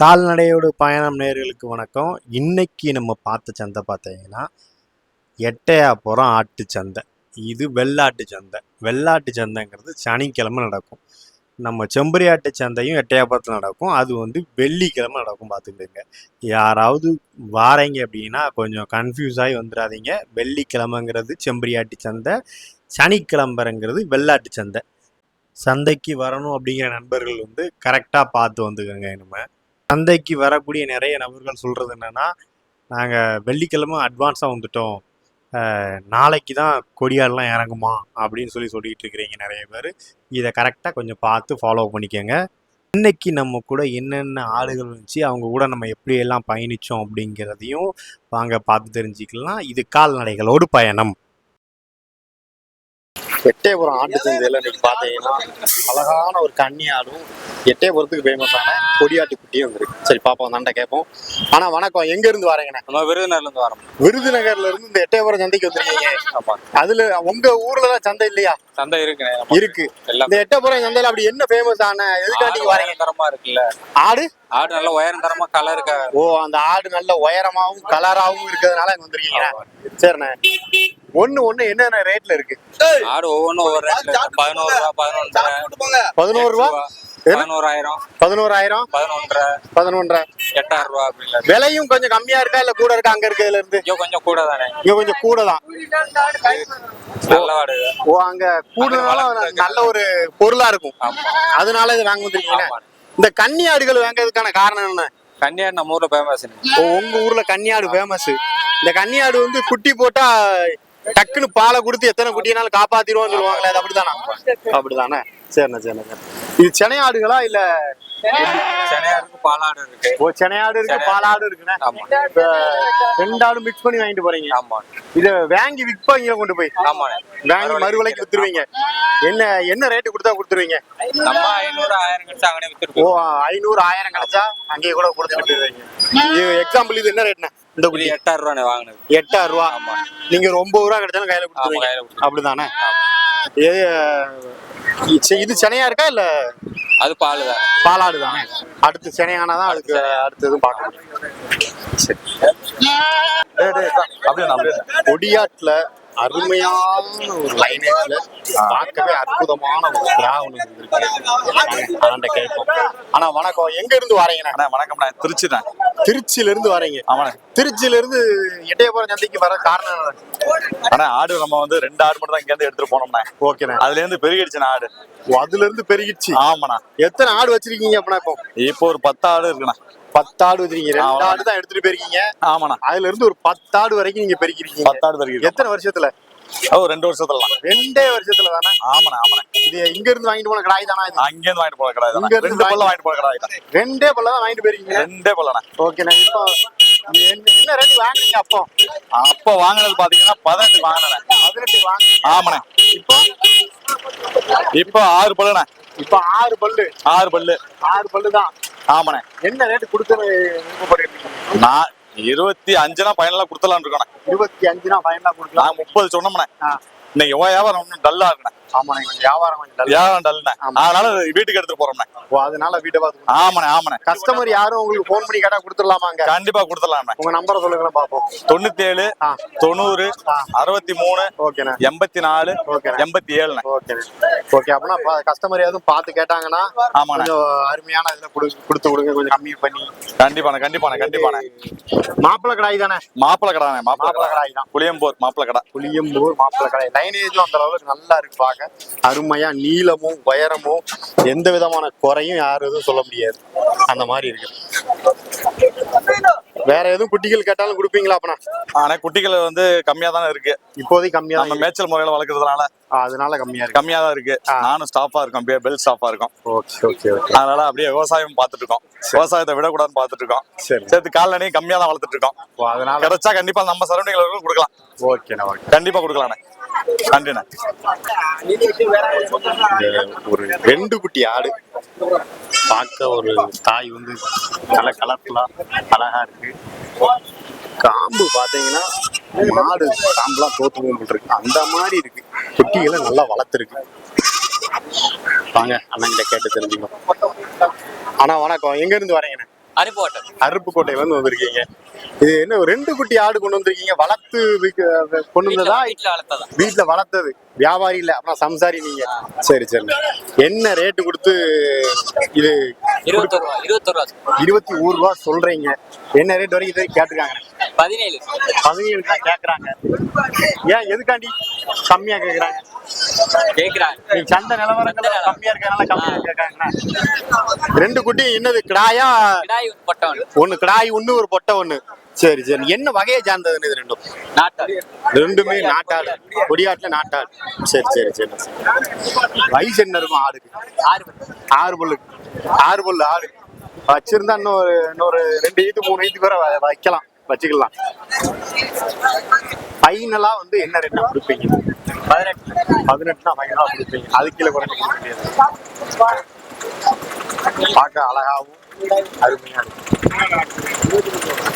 கால்நடையோடு பயணம் நேர்களுக்கு வணக்கம். இன்னைக்கு நம்ம பார்த்த சந்தை பார்த்தீங்கன்னா எட்டயாபுரம் ஆட்டு சந்தை. இது வெள்ளாட்டு சந்தை. வெள்ளாட்டு சந்தைங்கிறது சனிக்கிழமை நடக்கும். நம்ம செம்பரியாட்டு சந்தையும் எட்டையாபுரத்தில் நடக்கும். அது வந்து வெள்ளிக்கிழமை நடக்கும் பார்த்துக்கிடுங்க யாராவது வாரீங்க அப்படின்னா கொஞ்சம் கன்ஃபியூஸ் ஆகி வந்துடாதீங்க வெள்ளிக்கிழமைங்கிறது செம்பரியாட்டு சந்தை சனிக்கிழம்புறங்கிறது வெள்ளாட்டு சந்தை. சந்தைக்கு வரணும் அப்படிங்கிற நண்பர்கள் வந்து கரெக்டாக பார்த்து வந்துக்கோங்க நம்ம சந்தைக்கு வரக்கூடிய நிறைய நபர்கள் சொல்கிறது என்னென்னா நாங்கள் வெள்ளிக்கிழமை அட்வான்ஸாக வந்துட்டோம். நாளைக்கு தான் கொடியாடெலாம் இறங்குமா? அப்படின்னு சொல்லி சொல்லிட்டு இருக்கிறீங்க நிறைய பேர். இதை கரெக்டாக கொஞ்சம் பார்த்து ஃபாலோ பண்ணிக்கோங்க. இன்னைக்கு நம்ம கூட என்னென்ன ஆளுகள் இருந்துச்சு அவங்க கூட நம்ம எப்படியெல்லாம் பயணித்தோம் அப்படிங்கிறதையும் வாங்க பார்த்து தெரிஞ்சுக்கலாம். இது கால்நடைகளோடு பயணம். எட்டயபுரம் ஆட்டு சந்தையில் இன்னைக்கு பார்த்தீங்கன்னா அழகான ஒரு கன்னி ஆடும் எட்டயபுரத்துக்கு ஃபேமஸான கொடியாட்டு குட்டியும் வந்துருக்கு சரி பாப்போம் நண்டை கேட்போம். ஆனா வணக்கம் எங்க இருந்து வரீங்கண்ணே? நம்ம விருதுநகர்ல இருந்து வரோம். விருதுநகர்ல இருந்து இந்த எட்டயபுரம் சந்தைக்கு வந்திருக்கீங்க. அதுல உங்க ஊர்ல தான் சந்தை இல்லையா? சந்தை இருக்கு. எல்லாம் இந்த எட்டயபுரம் சந்தையில அப்படி என்ன ஃபேமஸ் ஆன எதுக்காண்டி வரீங்க? தரமா இருக்குல்ல. ஆடு? ஆடு நல்ல உயரம் தரமா கலர் இருக்கா ஓ அந்த ஆடு நல்ல உயரமாவும் கலராவும் இருக்கிறதுனால இங்க வந்திருக்கீங்க சரிண்ணே. ஒண்ணு ஒண்ணு என்னென்ன ரேட்ல இருக்கு? ஆடு ஒவ்வொன்றும் ஒவ்வொரு ரேட்ல பதினோரு ரூபா பதினொன்றரை. பதினோரு ரூபா. பதினோராயிரம். பதினோராயிரம்? பதினொன்றரை. பதினொன்றரை. எட்டாயிரம் ரூபா விலையும் கொஞ்சம் கம்மியா இருக்கா இல்ல கூட இருக்கா அங்க இருக்கிறதுல இருந்து? இங்க கொஞ்சம் கூட தானே. இங்க கொஞ்சம் கூட தான். ஓ அங்க கூடுதலால நல்ல ஒரு பொருளா இருக்கும். அதனால இது வாங்க வந்திருக்கீங்க. இந்த கன்னி ஆடுகள் வாங்குறதுக்கான காரணம் என்ன? கன்னியாடு நம்ம ஊர்ல ஃபேமஸ் உங்க ஊர்ல கன்னியாடு ஃபேமஸ் இந்த கன்னியாடு வந்து குட்டி போட்டா டக்குன்னு பாலை கொடுத்து எத்தனை குட்டினாலும் காப்பாத்திடுவோம்னு சொல்லுவாங்களே அது அப்படிதானா அப்படிதானே? சரிண்ணா சரிண்ணா சரி. இது செனை ஆடுகளா இல்ல பாலாடு இருக்கு. ஓ செனையாடு இருக்கு. பாலாடு இருக்குண்ணே. ஆமா. ரெண்டு ஆடு மிக்ஸ் பண்ணி வாங்கிட்டு போறீங்க. ஆமா. இத வாங்கி விற்பாங்க கொண்டு போய். ஆமாண்ணே வாங்கி மறுவிலைக்கு வித்துருவீங்க. என்ன என்ன ரேட்டு கொடுத்தா கொடுத்துருவீங்க? நம்ம ஐநூறு ஆயிரம் அங்கனே ஓ ஐநூறு ஆயிரம் கிடைச்சா அங்கேயே கூட கொடுத்துட்டு போயிருவீங்க இது எக்ஸாம்பிள் இது என்ன ரேட்ண்ணே இந்த எட்டாயிரம் ரூபாண்ணே வாங்கினது. எட்டாயிரம் ரூபா. ஆமா. நீங்க ஒன்பது ரூபா கிடைச்சாலும் கையில ஆமா கொடுத்துருவீங்க. கொடுத்து அப்படிதானே இது சென்னையா இருக்கா இல்ல அது பால் தான் பாலாடு தானே அடுத்து சென்னையானாதான் அதுக்கு அடுத்து எதுவும் பார்க்க முடியும் சரி. டேய், டேய், இதான். அப்படியே கொடியாட்டுல அருமையான ஒரு லைனேஜ்ல பார்க்கவே அற்புதமான ஒரு இருக்கு ஆண்ட கேட்போம். ஆனா வணக்கம். எங்க இருந்து வரீங்கண்ணா? அண்ணா வணக்கம்ண்ணா திருச்சி தான் திருச்சியில இருந்து வரீங்க. ஆமாண்ணே. திருச்சியில இருந்து எட்டயபுரம் சந்தைக்கு வர காரணம்? அண்ணா ஆடு நம்ம வந்து ரெண்டு ஆடு மட்டும் தான் இங்கேருந்து எடுத்துட்டு போனோம்ண்ணே. ஓகேண்ணா. அதுல இருந்து பெருகிடுச்சுண்ணா ஆடு. அதுல இருந்து பெருகிடுச்சு. ஆமாண்ணா. எத்தனை ஆடு வச்சிருக்கீங்க அப்படின்னா இப்போ? இப்போ ஒரு பத்து ஆடு இருக்குண்ணா. பத்து ஆடு வச்சிருக்கீங்க ரெண்டு. ஆடு தான் எடுத்துட்டு போயிருக்கீங்க. ஆமாண்ணா. அதுல இருந்து ஒரு பத்து ஆடு வரைக்கும் நீங்க பெருக்கிருக்கீங்க. பத்து ஆடு பெருகிருக்கு எத்தனை வருஷத்துல? ஓ ரெண்டு வருஷத்துலலாம் ரெண்டே வருஷத்துல தானே? ஆமாண்ணா ஆமாண்ணே. இது இங்க இருந்து வாங்கிட்டு போன கடாய் தானா இது? அங்கேருந்து வாங்கிட்டு போன கடை இங்க இருந்து ரெண்டு பல்ல வாங்கிட்டு போன கடை தான் ரெண்டே பல்ல தான் வாங்கிட்டு போயிருக்கீங்க. ரெண்டே பல்லண்ணா. ஓகேண்ணா இப்போ என்ன ரேட்டு வாங்குறீங்க அப்போ? அப்போ வாங்கினது பாத்தீங்கன்னா பதினெட்டு வாங்கினேன் பதினெட்டு வாங்குறீங்க. ஆமாண்ணே. இப்போ? இப்போ ஆறு பல்லுண்ணே. இப்போ ஆறு பல்லு. ஆறு பல்லு. ஆறு பல்லு தான் ஆமாண்ணே. என்ன ரேட்டு கொடுக்கணும் விருப்பப்படுறீங்க நான் இருபத்தி அஞ்சுனா பயனெல்லாம் கொடுத்துலான்னு இருக்கோண்ணே. இருபத்தி அஞ்சுனா ஃபைனலா கொடுக்கலாம். நான் முப்பது சொன்னோம்ண்ணே. இன்னைக்கு வியாபாரம் ஒன்றும் டல்லா இருக்குண்ணே. ஆமாண்ணா கொஞ்சம் வியாபாரம் கொஞ்சம். வியாபாரம். அதனால வீட்டுக்கு எடுத்துட்டு போறோம்ண்ணே. ஓ அதனால வீட்டை பார்த்து ஆமாண்ணே ஆமாண்ணே. கஸ்டமர் யாரும் உங்களுக்கு ஃபோன் பண்ணி கேட்டா கொடுத்துடலாமாங்க? கண்டிப்பா கொடுத்துடலாம்ண்ணே. உங்க நம்பரை சொல்லுங்களேன் பார்ப்போம். தொண்ணூத்தி ஏழு. தொண்ணூறு. அறுபத்தி மூணு ஓகேண்ணா. எண்பத்தி நாலு ஓகேண்ணா. எண்பத்தி ஏழுண்ணே ஓகே ஓகே அப்படின்னா கஸ்டமர் எதுவும் பார்த்து கேட்டாங்கன்னா ஆமாண்ணே. அருமையான இதுல கொடு கொடுத்து கொடுங்க கொஞ்சம் கம்மி பண்ணி. கண்டிப்பாண்ணே கண்டிப்பாண்ணே கண்டிப்பாண்ணே. மாப்பிள்ளை கடாய் தானே? மாப்பிள கடாண்ணே மாப்பிள மாப்பிள்ளை கடை கடாய் தான். புளியம்போர் மாப்பிள கடை புளியம்பூர் மாப்பிள்ளை கடாய். லைனேஜும் அந்த அளவுக்கு நல்லா இருக்கு பார்க்க அருமையா நீளமும் உயரமும் எந்த விதமான குறையும் யாரும் எதுவும் சொல்ல முடியாது. அந்த மாதிரி இருக்கு. வேற எதுவும் குட்டிகள் கேட்டாலும் கொடுப்பீங்களா அப்பனா? ஆனா குட்டிகள் வந்து கம்மியா தானே இருக்கு. இப்போதைக்கு கம்மியா நம்ம மேய்ச்சல் முறையில வளர்க்கறதுனால அதனால கம்மியா இருக்கு. கம்மியா தான் இருக்கு. நானும் ஸ்டாஃபா இருக்கோம் பெல் ஸ்டாஃபா இருக்கோம். Okay okay okay. அதனால அப்படியே விவசாயம் பார்த்துட்டு இருக்கோம். விவசாயத்தை விடக்கூடாதுன்னு பார்த்துட்டு இருக்கோம். சரி. சேர்த்து கால்நடையும் கம்மியா தான் வளர்த்துட்டு இருக்கோம். அதனால கிடைச்சா கண்டிப்பா நம்ம சரௌண்டிங்ல கொடுக்கலாம். ஓகேண்ணா ஓகே. கண்டிப்பா கொடுக்கலாண்ணே நன்றிண்ணே. ஒரு ரெண்டு குட்டி ஆடு. பார்க்க ஒரு தாய் வந்து நல்ல கலர்ஃபுல்லா அழகா இருக்கு. காம்பு பாத்தீங்கன்னா மாடு காம்புலாம் தோத்து போட்டு இருக்கு. அந்த மாதிரி இருக்கு. குட்டிகளை நல்லா வளர்த்துருக்கு. வாங்க அண்ணன் கிட்ட கேட்டு தெரிஞ்சுக்கோ அண்ணா வணக்கம். எங்க இருந்து வரீங்க? அனுப்பி அருப்புக்கோட்டையில இருந்து வந்திருக்கீங்க. இது என்ன ஒரு ரெண்டு குட்டி ஆடு கொண்டு வந்திருக்கீங்க? வளர்த்து கொண்டு வந்ததா? வீட்டுல வளர்த்ததான் வீட்டுல வளர்த்தது. வியாபாரி இல்ல அப்புறம் சம்சாரி நீங்க. சரி சரி. என்ன ரேட்டு கொடுத்து இது ரூபா இருபத்தொரு ரூபா. இருபத்தி ஒரு ரூபா சொல்றீங்க. என்ன ரேட் வரைக்கும் கேட்டிருக்காங்க? பதினேழு. பதினேழு தான் கேக்குறாங்க. ஏன் எதுக்காண்டி? கம்மியா கேக்குறாங்க. கேக்குறாங்க. நீ சந்தை நிலவரங்கள் கம்மியா இருக்கறனால கம்மியா கேட்காங்க ரெண்டு குட்டி என்னது கிடாயா? கிடாய் பட்டம் ஒண்ணு கிடாய் ஒண்ணு ஒரு பொட்டை ஒண்ணு சரி சரி. என்ன வகையை சார்ந்ததுன்னு இது ரெண்டும்? நாட்டாடு ரெண்டுமே நாட்டாடு கொடியாட்டுல நாட்டாடு சரி சரி சரி. வயசு என்ன இருக்கும் ஆடுக்கு? ஆறு பல்லு. ஆறு பல்லு ஆடு. வச்சிருந்தா இன்னொரு இன்னொரு ரெண்டு ஈத்து மூணு ஈத்து வரை வ- வைக்கலாம். வச்சுக்கலாம். ஃபைனலா வந்து என்ன ரேட்டா கொடுப்பீங்க? பதினெட்டு பதினெட்டுனா ஃபைனலா கொடுப்பீங்க. அது கீழே குறைஞ்சு கொடுக்க முடியாது பார்க்க அழகாவும் அருமையா இருக்கும்.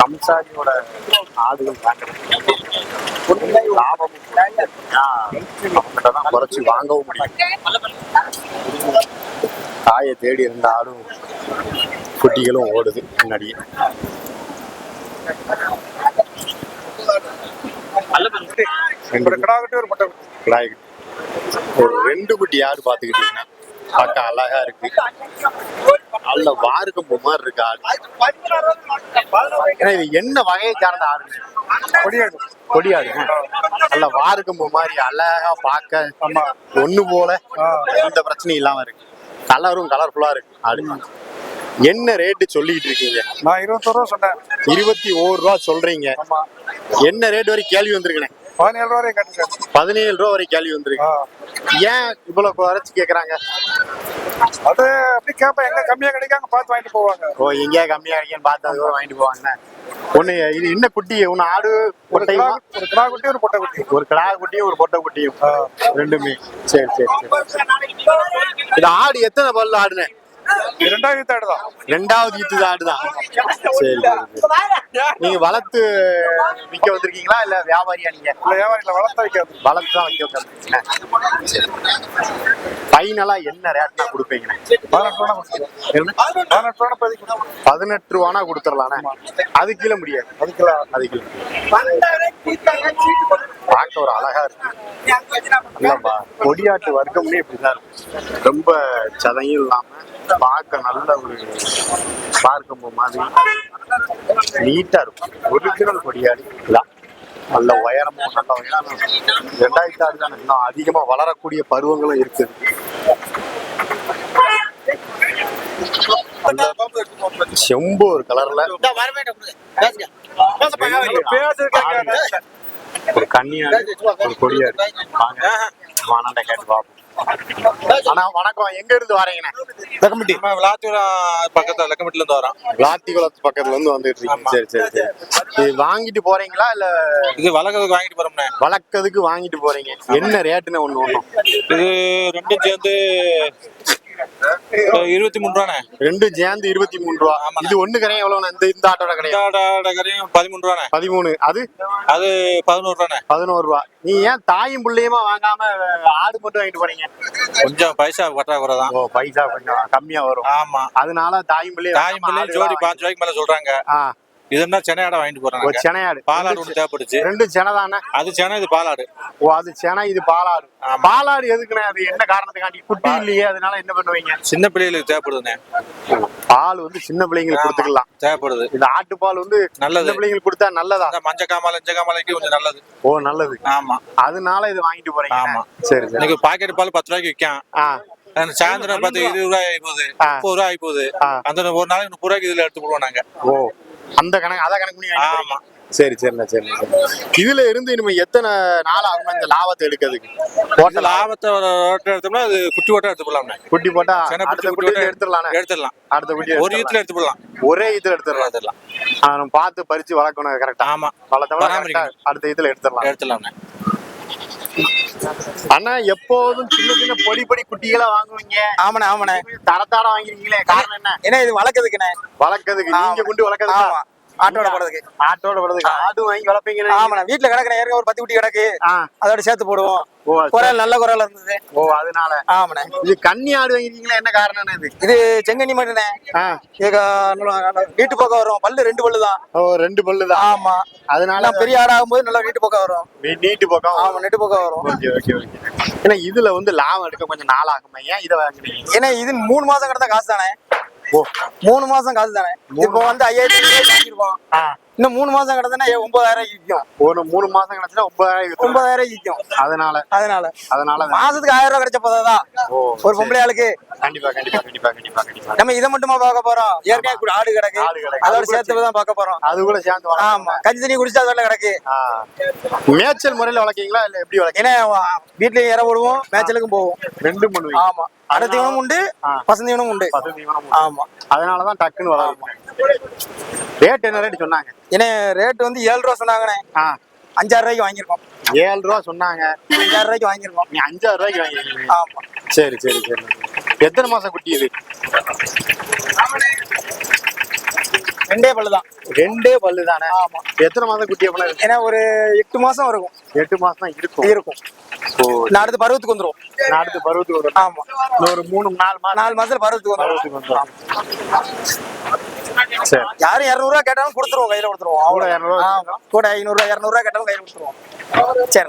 சம்சாரியோட ஆடுகள் வாங்குறது லாபமும் அவங்ககிட்ட தான் குறைச்சி வாங்கவும் முடியும். தாயை தேடி இருந்த ஆடும் குட்டிகளும் ஓடுது முன்னாடியே ஒரு கிடா குட்டி ஒரு முட்டை குட்டி. கிடாய் ஒரு ரெண்டு குட்டி ஆடு பாத்துக்கிட்டீங்கன்னா பார்க்க அழகா இருக்கு. நல்ல வாருக்கம்பு மாதிரி இருக்கு ஆடு. ஏன்னா இது என்ன வகையை சார்ந்த ஆடு கொடியாடு. கொடியாடு நல்ல வாருக்கம்பு மாதிரி அழகா பார்க்க ஒண்ணு போல எந்த பிரச்சனையும் இல்லாம இருக்கு. கலரும் கலர்ஃபுல்லா இருக்கு ஆடு. என்ன ரேட்டு சொல்லிட்டு இருக்கீங்க? நான் இருபத்தொரு ரூபா சொன்னேன். இருபத்தி ஓரு ரூபா சொல்றீங்க. என்ன ரேட் வரை கேள்வி வந்திருக்கேன் பதினேழு ரூபா வரையும் கட்டுங்க பதினேழு ரூபா வரை கேள்வி வந்திருக்கு. ஏன் இவ்வளவு குறைச்சு கேக்குறாங்க? அது அப்படி கேட்பேன் எங்க கம்மியா கிடைக்காங்க பார்த்து வாங்கிட்டு போவாங்க. ஓ எங்கேயா கம்மியா இருக்கேன்னு பார்த்து அது கூட வாங்கிட்டு போவாங்க ஒண்ணு இது என்ன குட்டி? ஒண்ணு ஆடு பொட்டையுமா ஒரு கிடா குட்டி ஒரு பொட்டை குட்டி. ஒரு கிடா குட்டியும் ஒரு பொட்டை குட்டியும். ரெண்டுமே. சரி சரி சரி. இது ஆடு எத்தனை பல்லு ஆடுனே இது ரெண்டாவது ஈத்தாடு தான் ரெண்டாவது ஈத்து ஆடுதான் சரி. நீங்க வளர்த்து விற்க வந்திருக்கீங்களா இல்ல வியாபாரியா நீங்க? இல்ல வியாபாரிகளை வளர்த்த வைக்காது வளர்த்து தான் வைக்க வந்திருக்கீங்க. ஃபைனலா என்ன ரேட்னா கொடுப்பீங்க? பதினெட்டு ரூபானா கொடுத்துடலானே அது கீழே முடியாது. அதுக்குள்ள அது கீழே. பார்க்க ஒரு அழகா இருக்கு. இல்லப்பா கொடியாட்டு வர்க்கம்னே இப்படிதான் இருக்கும். ரொம்ப சதையும் இல்லாம பார்க்க நல்ல ஒரு பார்க்கும் மாதிரி. நீட்டா இருக்கும். ஒரிஜினல் கொடியாடு. நல்ல உயரமும் நல்ல உயரம். ரெண்டாயிரத்தி ஆறு தானே இன்னும் அதிகமா வளரக்கூடிய பருவங்களும் இருக்குது செம்பு ஒரு கலர்ல ஒரு கன்னியாடு ஒரு கொடியாடு. வாங்க. வானண்ட கேட்டு பாப்போம். அண்ணா வணக்கம் எங்க இருந்து வரீங்கண்ணே லக்கம்பட்டி. நம்ம விளாத்தூர் பக்கத்துல லக்கம்பட்டில இருந்து வரோம். விளாத்தி குளத்து பக்கத்துல இருந்து வந்துட்டு இருக்கீங்க. சரி சரி சரி. இது வாங்கிட்டு போறீங்களா இல்ல இது வளர்க்கறதுக்கு வாங்கிட்டு போறோம்ண்ணே. வளர்க்கறதுக்கு வாங்கிட்டு போறீங்க. என்ன ரேட்டுன்னு ஒண்ணு ஒண்ணும்? இது ரெண்டும் சேர்ந்து இருபத்தி மூணு ரூபாண்ணே ரெண்டும் சேர்ந்து இருபத்தி மூணு ரூபா. இது ஒண்ணு கரையும் எவ்வளவு இந்த இந்த ஆட்டோட கிடையாது கரையும் பதிமூணு ரூபாண்ணே பதிமூணு. அது? அது பதினோரு ரூபாண்ணே பதினோரு ரூபா நீ ஏன் தாயும் பிள்ளையுமா வாங்காம ஆடு மட்டும் வாங்கிட்டு போறீங்க? கொஞ்சம் பைசா பற்றாக்குறை தான் ஓ பைசா கொஞ்சம் கம்மியா வரும். ஆமா. அதனால தாயும் பிள்ளையும் தாயும் பிள்ளையும் ஜோடி பாஞ்சு ரூபாய்க்கு மேல சொல்றாங்க. இதுன்னா சென்னை ஆடை வாங்கிட்டு ஒரு போறாங்க செனையாடு பாலாடு ஒண்ணு தேவைப்படுச்சு. ரெண்டும் செனை தானே? அது சென்னை இது பாலாடு. ஓ அது செனை இது பாலாடு. பாலாடு எதுக்குண்ணே? அது என்ன காரணத்துக்காண்டி குட்டி இல்லையே அதனால என்ன பண்ணுவீங்க? சின்ன பிள்ளைகளுக்கு தேவைப்படுதுண்ணே. பால் வந்து சின்ன பிள்ளைங்களுக்கு கொடுத்துக்கலாம். தேவைப்படுது. இந்த ஆட்டுப்பால் வந்து நல்லது. சின்ன பிள்ளைங்களுக்கு கொடுத்தா நல்லதா? மஞ்ச காமால இஞ்ச காமாலைக்கு கொஞ்சம் நல்லது. ஓ நல்லது. ஆமா. அதனால இது வாங்கிட்டு போறீங்க. ஆமா. சரி இன்னைக்கு பாக்கெட் பால் பத்து ரூபாய்க்கு விற்கான். சாயந்தரம் பார்த்து இருபது ரூபாய் ஆகி போகுது. முப்பது ரூபாய் ஆகி போகுது. அந்த ஒரு நாளைக்கு முப்பது ரூபாய்க்கு இதுல எடுத்து போடுவோம் நாங்க. ஓ. அந்த கணக்கு அத கணக்கு பண்ணி ஆமா. சரி சரிண்ணா சரிண்ணா சரி. இதுல இருந்து நம்ம எத்தனை நாள் ஆகும் இந்த லாபத்தை எடுக்கிறதுக்கு? போட்ட லாபத்தை ஓட்டம் எடுத்தோம்னா அது குட்டி ஓட்டம் எடுத்து போடலாம்ண்ணே குட்டி போட்டா அடுத்த குட்டி எடுத்துடலாண்ணே எடுத்துடலாம். அடுத்த குட்டி ஒரு எடுத்துடலாம். ஈத்துல எடுத்து போடலாம் ஒரே இதுல எடுத்துடலாம். எடுத்துடலாம். பார்த்து பறிச்சு வளர்க்கணும் கரெக்டா ஆமா. வளர்த்தோம்னா அடுத்த இதுல எடுத்துடலாம். எடுத்துடலாம்ண்ணே. ஆனா எப்போதும் சின்ன சின்ன பொடி பொடி குட்டிகளா வாங்குவீங்க? ஆமாண்ணே ஆமாண்ணே. தரத்தாட வாங்கிருக்கீங்களே காரணம் என்ன? ஏன்னா இது வளர்க்கறதுக்குண்ணே. வளர்க்கறதுக்கு. நீங்க கொண்டு வளர்க்கறதுக்கு? ஆமா. ஆட்டோட போடுறதுக்கு. ஆட்டோட வளர்க்கறதுக்கு ஆடு வாங்கி வளர்ப்பீங்க ஆமாண்ணே. வீட்டுல கிடக்குற ஏற்கனவே ஒரு பத்து குட்டி கிடக்கு. அதோட சேர்த்து போடுவோம். குரல் நல்ல குரல் இருந்தது. ஓ அதனால. ஆமாண்ணே. இது கன்னி ஆடு வாங்கிருக்கீங்களா? என்ன காரணம் இது? இது செங்கண்ணி மாட்டுண்ணே வீட்டு பக்கம் வரும். பல்லு ரெண்டு பல்லு தான் ஓ ரெண்டு பல்லு தான் ஆமா. அதனால பெரிய ஆடு ஆகும்போது நல்லா வீட்டு பக்கம் வரும். நீட்டு பக்கம் ஆமா நெட்டு பக்கம் வரும். Okay okay okay. ஏன்னா இதுல வந்து லாபம் எடுக்க கொஞ்சம் நாள் ஆகுமா ஏன் இதை வாங்குறீங்க? ஏன்னா இது மூணு மாசம் கிடந்தா காசு தானே ஓ. மூணு மாசம் காசு தானே இப்போ வந்து ஐயாயிரத்தி இன்னும் மூணு மாசம் கிடந்தா ஒன்பதாயிரம் விற்கும் ஒரு மூணு மாசம் கிடைச்சுன்னா ஒன்பதாயிரம். ஒன்பதாயிரம் விற்கும் அதனால அதனால. அதனால மாசத்துக்கு ஆயிரம் ரூபாய் கிடைச்ச போதாதான் ஒரு பொம்பளை ஆளுக்கு கண்டிப்பா கண்டிப்பா கண்டிப்பா கண்டிப்பா கண்டிப்பா. நம்ம இதை மட்டுமா பார்க்க போறோம்? ஏற்கனவே கூட ஆடு கிடக்கு. அதோட சேர்த்து தான் பார்க்க போறோம். அது கூட சேர்ந்து வளர்க்க ஆமா. கஞ்சி தண்ணி குடிச்சா அதோட கிடக்கு. மேய்ச்சல் முறையில வளர்க்கீங்களா? இல்ல எப்படி வளர்க்கீங்க? ஏன்னா வீட்லயும் இற விடுவோம் மேய்ச்சலுக்கும் போவோம். ரெண்டும் பண்ணுவீங்க. ஆமா. அடை தீவனம் உண்டு. பசந்தீவனம் உண்டு. ஆமா. அதனாலதான் டக்குன்னு வளரும் ரேட் என்ன ரேட் சொன்னாங்க? ஏன்னா ரேட் வந்து ஏழு ரூபா சொன்னாங்கண்ணே. ஆ. அஞ்சாறு ரூபாய்க்கு வாங்கியிருக்கோம். ஏழு ரூபா சொன்னாங்க. அஞ்சாறு ரூபாய்க்கு வாங்கியிருக்கோம். நீ அஞ்சாறு ரூபாய்க்கு வாங்கிருக்கீங்க ஆமா. சரி சரி சரி. எத்தனை மாசம் குட்டி இது? ரெண்டே பல்லு தான். ரெண்டே பல்லு தானே? ஆமா. எத்தனை மாசம் குட்டி இருக்கு? ஏன்னா ஒரு எட்டு மாசம் இருக்கும். எட்டு மாசம் தான் இருக்கும். இருக்கும். நான் அடுத்து பருவத்துக்கு வந்துரும் நான் அடுத்து பருவத்துக்கு வரும் ஆமா. ஒரு மூணு நாலு மாசம். நாலு மாசத்துல பருவத்துக்கு வந்துரும் யாரும் இரநூறுவா கேட்டாலும் கொடுத்துருவோம் கையில கொடுத்துருவோம். கூட அவ்வளோ 200 ஆமா கூட ஐநூறுரூவா இரநூறுவா கேட்டாலும் கையில கொடுத்துருவோம். சரி